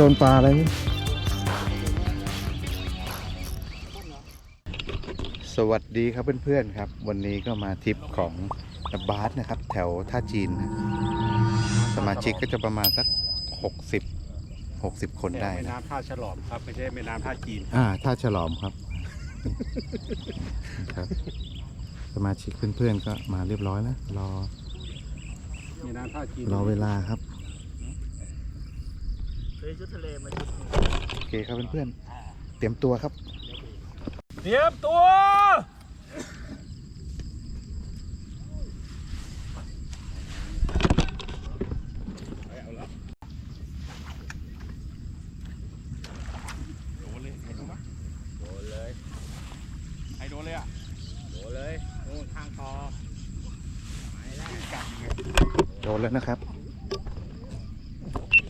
ดนปลาอะไรนี่สวัสดีครับเพื่อนๆครับ วันนี้ก็มาทริปของนับบาสนะครับ แถวท่าจีนนะสมาชิกก็จะประมาณสักหกสิบหกสิบคนได้แม่นะน้ำท่าฉลอมครับไม่ใช่แม่น้ำท่าจีนอ่าท่าฉลอมครับ ครับ สมาชิกเพื่อนๆก็มาเรียบร้อยแล้วรอแม่น้ำท่าจีนรอเวลาครับ เคยชุดทะเลมาชุดโอเคครับเพื่อนๆ เตรียมตัวครับ เตรียมตัว โดนเลยใครโดนวะโดนเลยใครโดนเลยอะ โดนเลยนู่นข้างคอไม่ได้กัดยังไงโดนแล้วนะครับ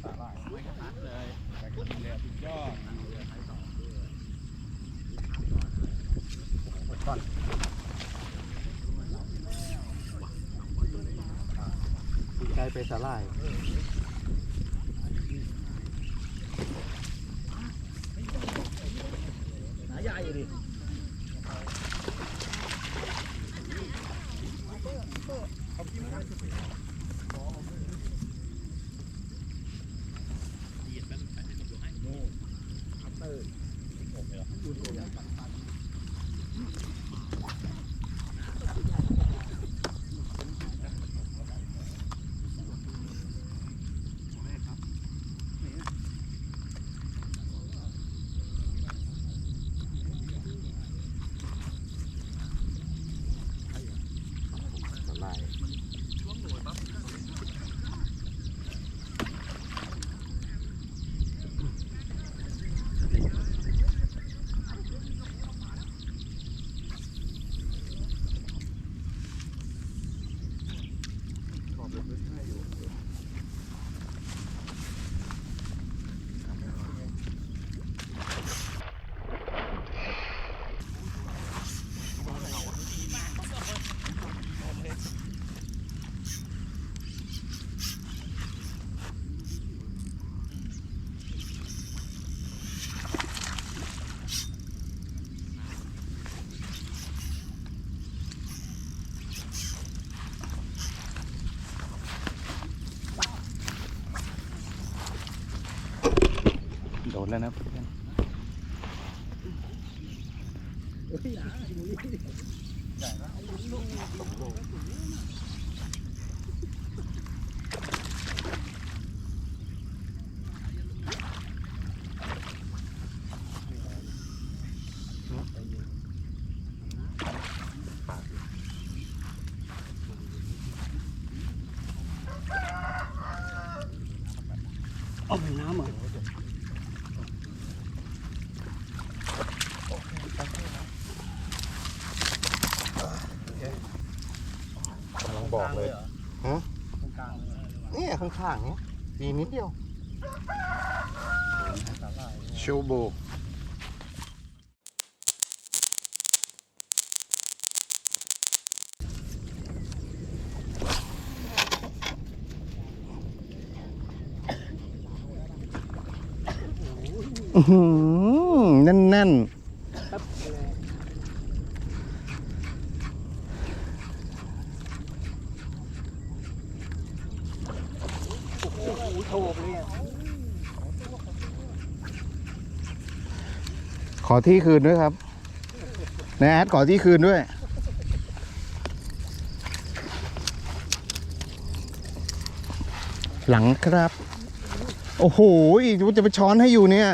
สาหร่ายไม่กระทัดเลยแต่ก็ดีเลยสุดยอด ก่อนใจไปสลาย หาใหญ่ดิ โดน แล้วนะเพื่อนกำลังบอกเลย ฮะ ตรงกลางเลย เนี่ย ข้างๆเนี้ยดีนิดเดียวโชโบอื้อหือแน่นปั๊บเลยโอ้โหโถกเลยอะ ๆ ข อที่คืนด้วยครับนายแอดขอที่คืนด้วย หลังครับ โอ้โหจะไปช้อนให้อยู่เนี่ย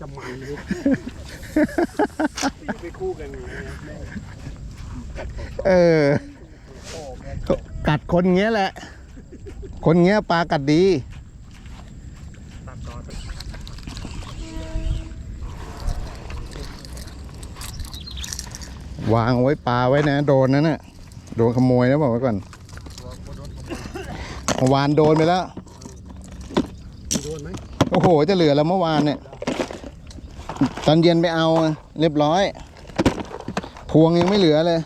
จะมันเลยไปคู่กันอย่างเงี้ยเออ กัดคนเงี้ยแหละ คนเงี้ยปลากัดดีตัดต่อไปวางไว้ปลาไว้นะ โดนนั่นน่ะโดนขโมยนะบอกไว้ก่อนเมื่อวานโดนไปแล้วโดนไหมโอ้โห จะเหลือแล้วเมื่อวานเนี่ย ตอนเย็นไปเอาเรียบร้อย พวงยังไม่เหลือเลย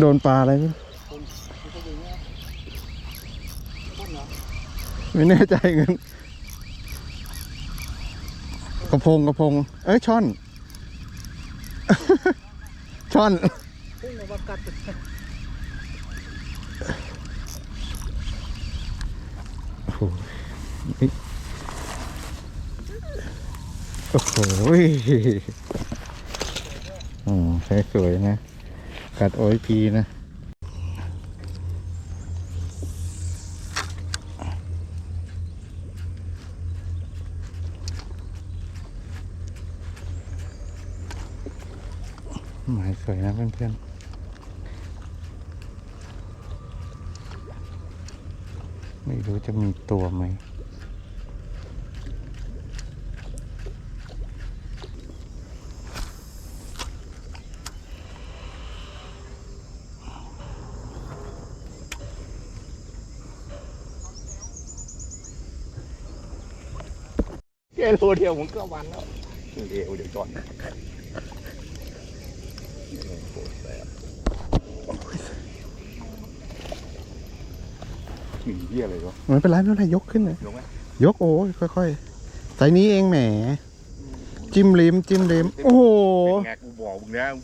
โดนปลาอะไรไม่รู้มันก็อย่างเงี้ยไม่แน่ใจเงินกระพงกระพง เอ้ยช่อน ช่อนโอ้โหโอ้โหอืมใช้สวยนะ กัดโอยพีนะหมายสวยนะเพื่อนๆไม่รู้จะมีตัวไหม แค่โลเดียวผมก็วันแล้วเดี๋ยวเดี๋ยวก่อนมีเหี้ยอะไรวะไม่เป็นไรไม่เป็นไรยกขึ้นเลยยกไหมยกโอ้ยค่อยๆไซส์นี้เองแหม จิ้มลิมจิ้มลิมโอ้โหเป็นไงกูบอกมึงแล้ว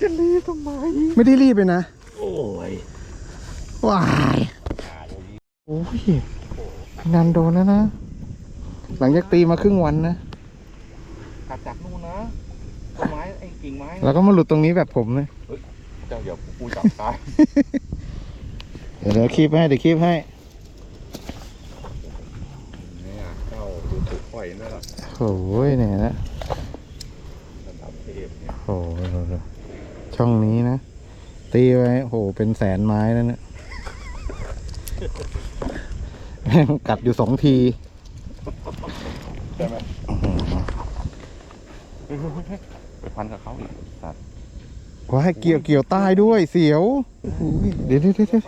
จะรีบทำไมไม่ได้รีบเลยนะ โอ้ยว้ายโอ้ยนานโดนแล้วนะ หลังจากตีมาครึ่งวันนะตัดจากนู่นนะต้นไม้ไอ้กิ่งไม้นะแล้วก็มาหลุดตรงนี้แบบผมเลยเจ้าเดี๋ยวกูจับตาย เดี๋ยวเดี๋ยวคีบให้เดี๋ยวคีบให้เนี่ยเข้าดูถูกข่อยนั่นแหละโอ้ยเนี่ยนะระดับเทพเนี่ยโอ้โหช่องนี้นะ ตีไว้โหเป็นแสนไม้แล้วเนี่ยแม่งกัดอยู่สองที ใช่ไหม ไปพันกับเขาอีกสัตว์ว้ายเกี่ยวเกี่ยวใต้ด้วยเสียวอุ้ยเดี๋ยวเดี๋ยวเดี๋ยวเดี๋ยว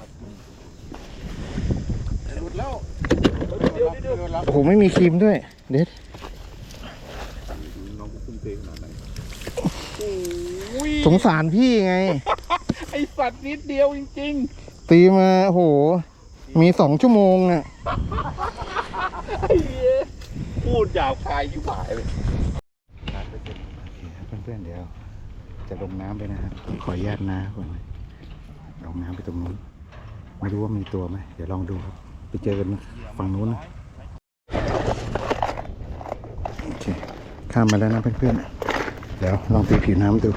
หลุดแล้วเดี๋ยวเดี๋ยวเดี๋ยวโอ้โหไม่มีครีมด้วย เด็ดน้องกูคุ้มเตขนาดไหนสงสารพี่ไง ไอสัตว์นิดเดียวจริงตีมาโอ้โห มีสองชั่วโมงอะๆไอ้เหี้ยพูดหยาบคายยิ่งหายเลย เพื่อนเดี๋ยว จะลงน้ำไปนะครับ ขออนุญาตน้าก่อนลงน้ำไปตรงนู้น ไม่รู้ว่ามีตัวไหม เดี๋ยวลองดูครับ ไปเจอกันฝั่งนู้นนะโอเคข้ามมาแล้วนะเพื่อนๆเดี๋ยวลองตีผิวน้ำดู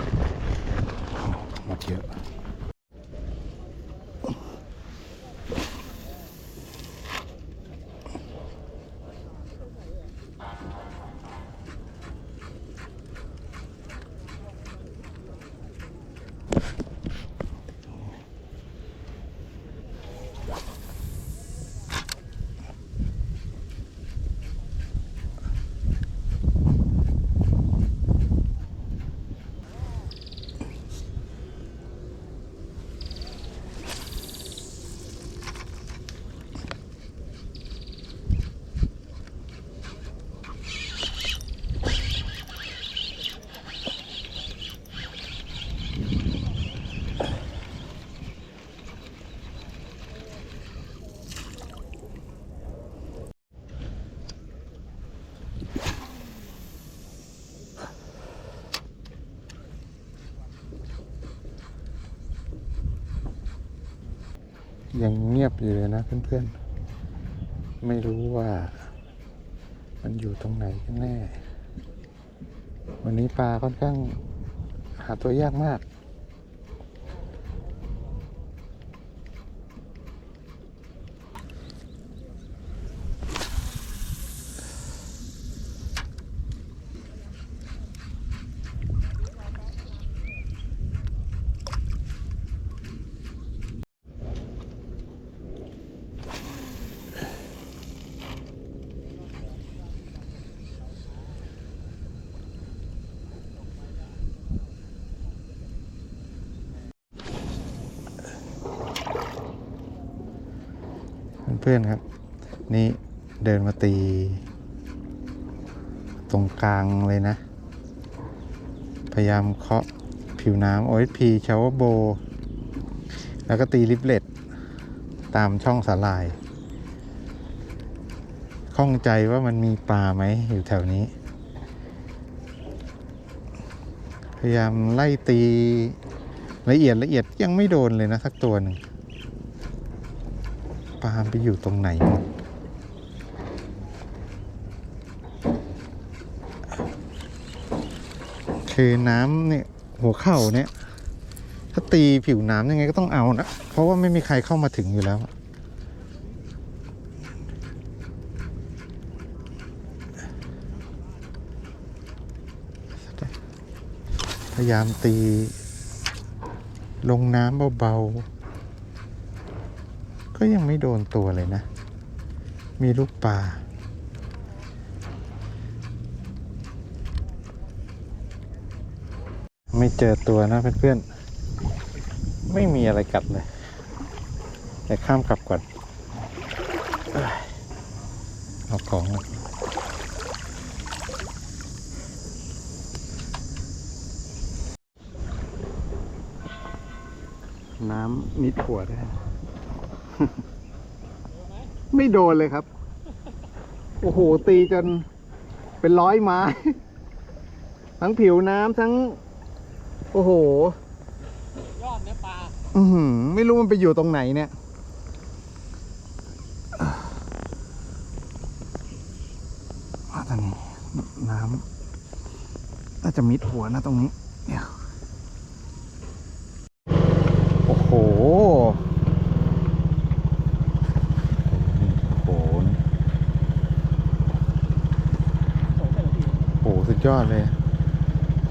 ยังเงียบอยู่เลยนะเพื่อนๆ ไม่รู้ว่ามันอยู่ตรงไหนกันแน่ วันนี้ปลาค่อนข้างหาตัวยากมาก เพื่อนๆครับ นี่เดินมาตี ตรงกลางเลยนะ พยายามเคาะผิวน้ำ OSP Shower Bow แล้วก็ตีลิฟเล็ตตามช่องสาลายข้องใจว่ามันมีปลาไหมอยู่แถวนี้ พยายามไล่ตีละเอียดละเอียดยังไม่โดนเลยนะสักตัวหนึ่ง ปลาไปอยู่ตรงไหนหมดคือน้ำเนี่ยหัวเข่าเนี่ย ถ้าตีผิวน้ำยังไงก็ต้องเอานะ เพราะว่าไม่มีใครเข้ามาถึงอยู่แล้วพยายามตีลงน้ำเบาๆ ก็ยังไม่โดนตัวเลยนะ มีลูกปลาไม่เจอตัวนะเพื่อนๆ ไม่มีอะไรกัดเลย แต่ข้ามกลับก่อนเอ้ยเอาของน้ำมิดหัวได้ ไม่โดนเลยครับ โอ้โห ตีจนเป็นร้อยไม้ ทั้งผิวน้ำทั้ง โอ้โห ยอดเนี่ยปลาอือหือไม่รู้มันไปอยู่ตรงไหนเนี่ยอ่าตรงนี้ น้ำน่าจะมิดหัวนะตรงนี้เดี๋ยวโอ้โห โอ้โหนี่โอ้โห สุด ยอดเลย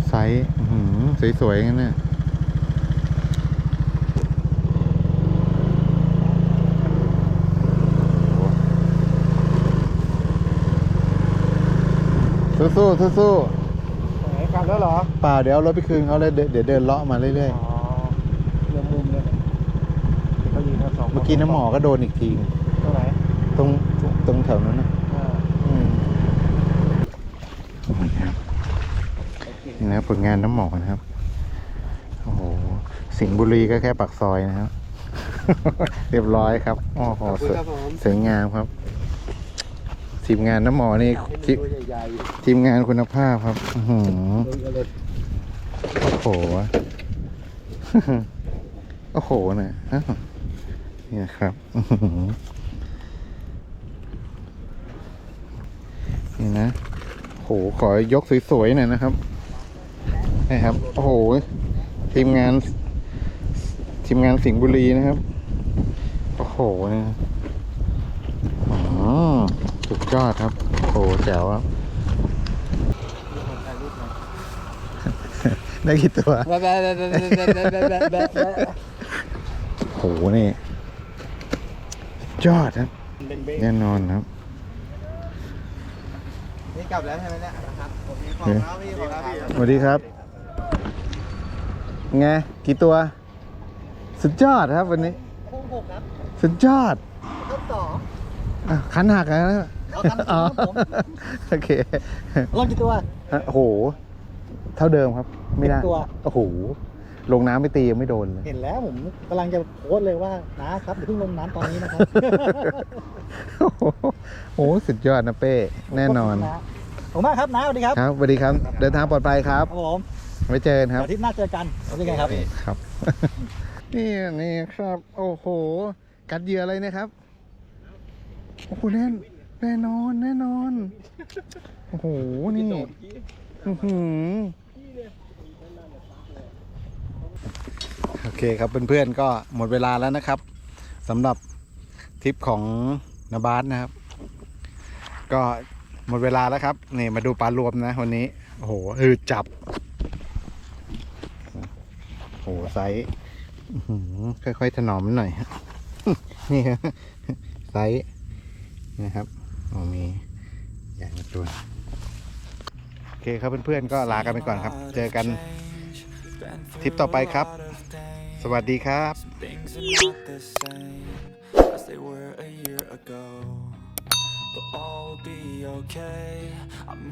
ไซส์อื้อหือสวยๆงั้นเนี่ยสู้สู้สู้สู้ไหนกลับแล้วเหรอๆเปล่าเดี๋ยวเอารถไปคืนเขาเลยเดี๋ยวเดี๋ยวเดินเลาะมาเรื่อยอ๋อเรื่องมุมเลยที่เขายืนกันสองๆเมื่อกี้น้ำหมอก็โดนอีกที ตรงไหนตรงตรงแถวนั้นนะอ่าอืม นี่นะครับผลงานน้ำหมอนะครับ โอ้โห สิงห์บุรีก็แค่ปากซอยนะครับ เรียบร้อยครับ โอ้โหขอบคุสณวยครับผม สวยงามครับ ทีมงานน้ำหมอนี่ให้มันทีตัวใหญ่ทีมงานคุณภาพครับอื้อหือๆดูกันเลยโอ้โห โอ้โหนะอ้าวนี่นะครับอื้อหือนี่นะโอ้โหขอยกสวยๆหน่อยนะครับ นะครับ โอ้โห ทีมงาน ทีมงานสิงห์บุรีนะครับ โอ้โหนะสุดยอดครับ โอ้โหแจ๋วครัได้กี่ตัว โอ้โห นี่ยอดครับแน่นอนครับนี่กลับแล้วใช่ไหมเนี่ยครับผมมีของแล้วพี่ของแล้วพี่สวัสดีครับ ไงกี่ตัว สุดยอดครับวันนี้โค้งหกครับสุดยอดต้นต่ออะขันหักแล้วนะเอาคันหักครับผมโอเครอดกี่ตัว ฮะโอ้โห เท่าเดิมครับ ไม่ได้สิบตัว โอ้โหลงน้ำไปตียังไม่โดนเลย เห็นแล้วผมกำลังจะโพสต์เลยว่านะครับอย่าเพิ่งลงน้ำตอนนี้นะครับโอ้โหโอ้โหสุดยอดนะเป้ แน่นอนขอบคุณมากครับนะสวัสดีครับ ครับสวัสดีครับ เดินทางปลอดภัยครับ ครับผม ไว้เจอกันครับ เดี๋ยวอาทิตย์หน้าเจอกันสวัสดีครับ ครับ นี่นี่ครับ โอ้โห กัดเหยื่ออะไรนะครับ โอ้โหแน่นแน่นอนแน่นอน โอ้โห นี่อื้อหือโอเคครับเพื่อนๆก็หมดเวลาแล้วนะครับสำหรับทริปของนาบาสนะครับ ก็หมดเวลาแล้วครับ นี่มาดูปลารวมนะวันนี้ โอ้โหอืดจับโอ้โหไซส์อื้อหือค่อยๆถนอมมันหน่อยฮะนี่ฮะไซส์นะครับโอ้มีอย่างละตัวโอเคครับเพื่อนๆก็ลากันไปก่อนครับ เจอกันทริปต่อไปครับ สวัสดีครับ Things are not the same as they were a year ago. But all will be okay. I'm